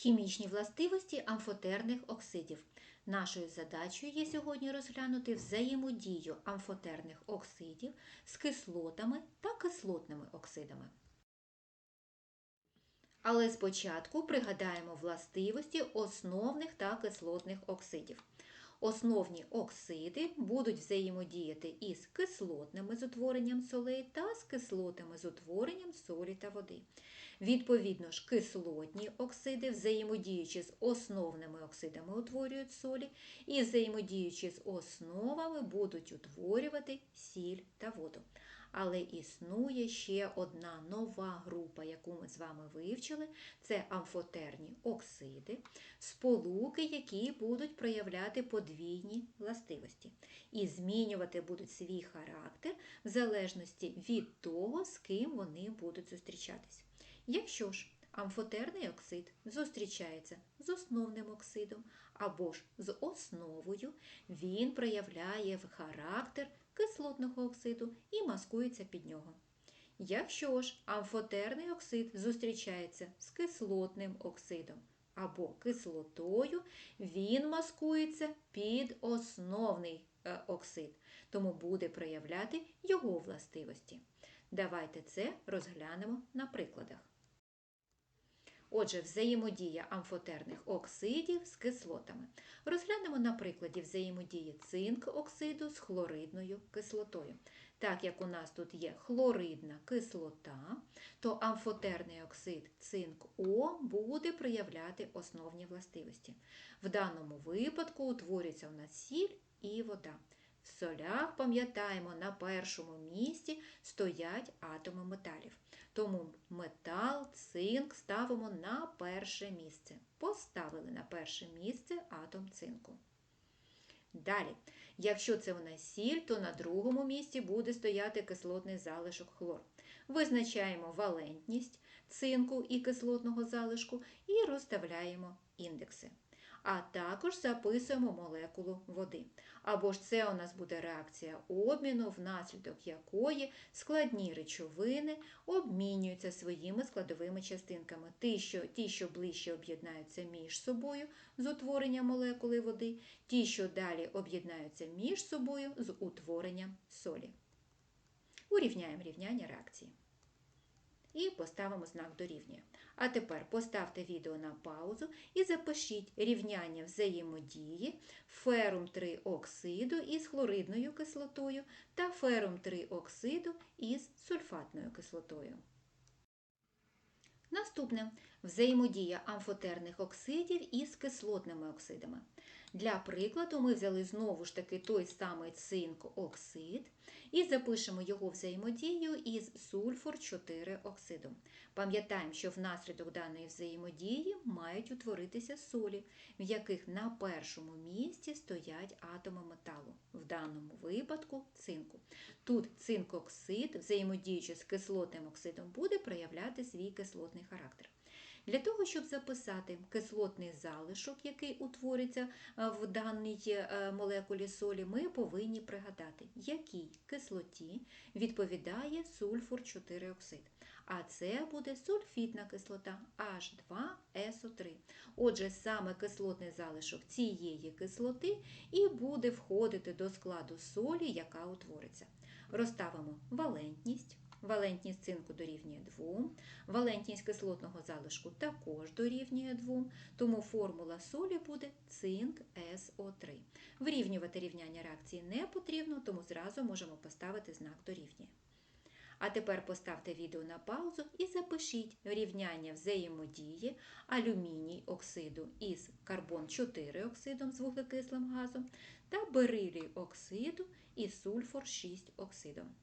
Хімічні властивості амфотерних оксидів. Нашою задачею є сьогодні розглянути взаємодію амфотерних оксидів з кислотами та кислотними оксидами. Але спочатку пригадаємо властивості основних та кислотних оксидів. Основні оксиди будуть взаємодіяти із кислотними з утворенням солей та з кислотами з утворенням солі та води. Відповідно ж, кислотні оксиди, взаємодіючи з основними оксидами, утворюють солі, і взаємодіючи з основами, будуть утворювати сіль та воду. Але існує ще одна нова група, яку ми з вами вивчили, це амфотерні оксиди, сполуки, які будуть проявляти подвійні властивості і змінювати будуть свій характер в залежності від того, з ким вони будуть зустрічатись. Якщо ж амфотерний оксид зустрічається з основним оксидом або ж з основою, він проявляє характер кислотного оксиду і маскується під нього. Якщо ж амфотерний оксид зустрічається з кислотним оксидом або кислотою, він маскується під основний е, оксид, тому буде проявляти його властивості. Давайте це розглянемо на прикладах. Отже, взаємодія амфотерних оксидів з кислотами. Розглянемо на прикладі взаємодії цинк-оксиду з хлоридною кислотою. Так як у нас тут є хлоридна кислота, то амфотерний оксид цинк О буде проявляти основні властивості. В даному випадку утворюється у нас сіль і вода. Солях, пам'ятаємо, на першому місці стоять атоми металів. Тому метал, цинк ставимо на перше місце. Поставили на перше місце атом цинку. Далі, якщо це у нас сіль, то на другому місці буде стояти кислотний залишок хлор. Визначаємо валентність цинку і кислотного залишку і розставляємо індекси а також записуємо молекулу води. Або ж це у нас буде реакція обміну, внаслідок якої складні речовини обмінюються своїми складовими частинками. Ті, що, ті, що ближче об'єднаються між собою з утворенням молекули води, ті, що далі об'єднаються між собою з утворенням солі. Урівняємо рівняння реакції і поставимо знак дорівнює. А тепер поставте відео на паузу і запишіть рівняння взаємодії ферум 3 оксиду із хлоридною кислотою та ферум 3 оксиду із сульфатною кислотою. Наступне взаємодія амфотерних оксидів із кислотними оксидами. Для прикладу, ми взяли знову ж таки той самий цинк-оксид і запишемо його взаємодію із сульфур 4 оксидом. Пам'ятаємо, що внаслідок даної взаємодії мають утворитися солі, в яких на першому місці стоять атоми металу, в даному випадку цинку. Тут цинк-оксид, взаємодіючи з кислотним оксидом, буде проявляти свій кислотний характер. Для того, щоб записати кислотний залишок, який утвориться е, в даній е, молекулі солі, ми повинні пригадати, якій кислоті відповідає сульфур 4 оксид. А це буде сульфітна кислота H2SO3. Отже, саме кислотний залишок цієї кислоти і буде входити до складу солі, яка утвориться. Розставимо валентність. Валентність цинку дорівнює 2, валентність кислотного залишку також дорівнює 2, тому формула солі буде цинк СО3. Вирівнювати рівняння реакції не потрібно, тому зразу можемо поставити знак дорівнює. А тепер поставте відео на паузу і запишіть рівняння взаємодії алюміній оксиду із карбон 4 оксидом з вуглекислим газом та берилій оксиду із сульфур 6 оксидом.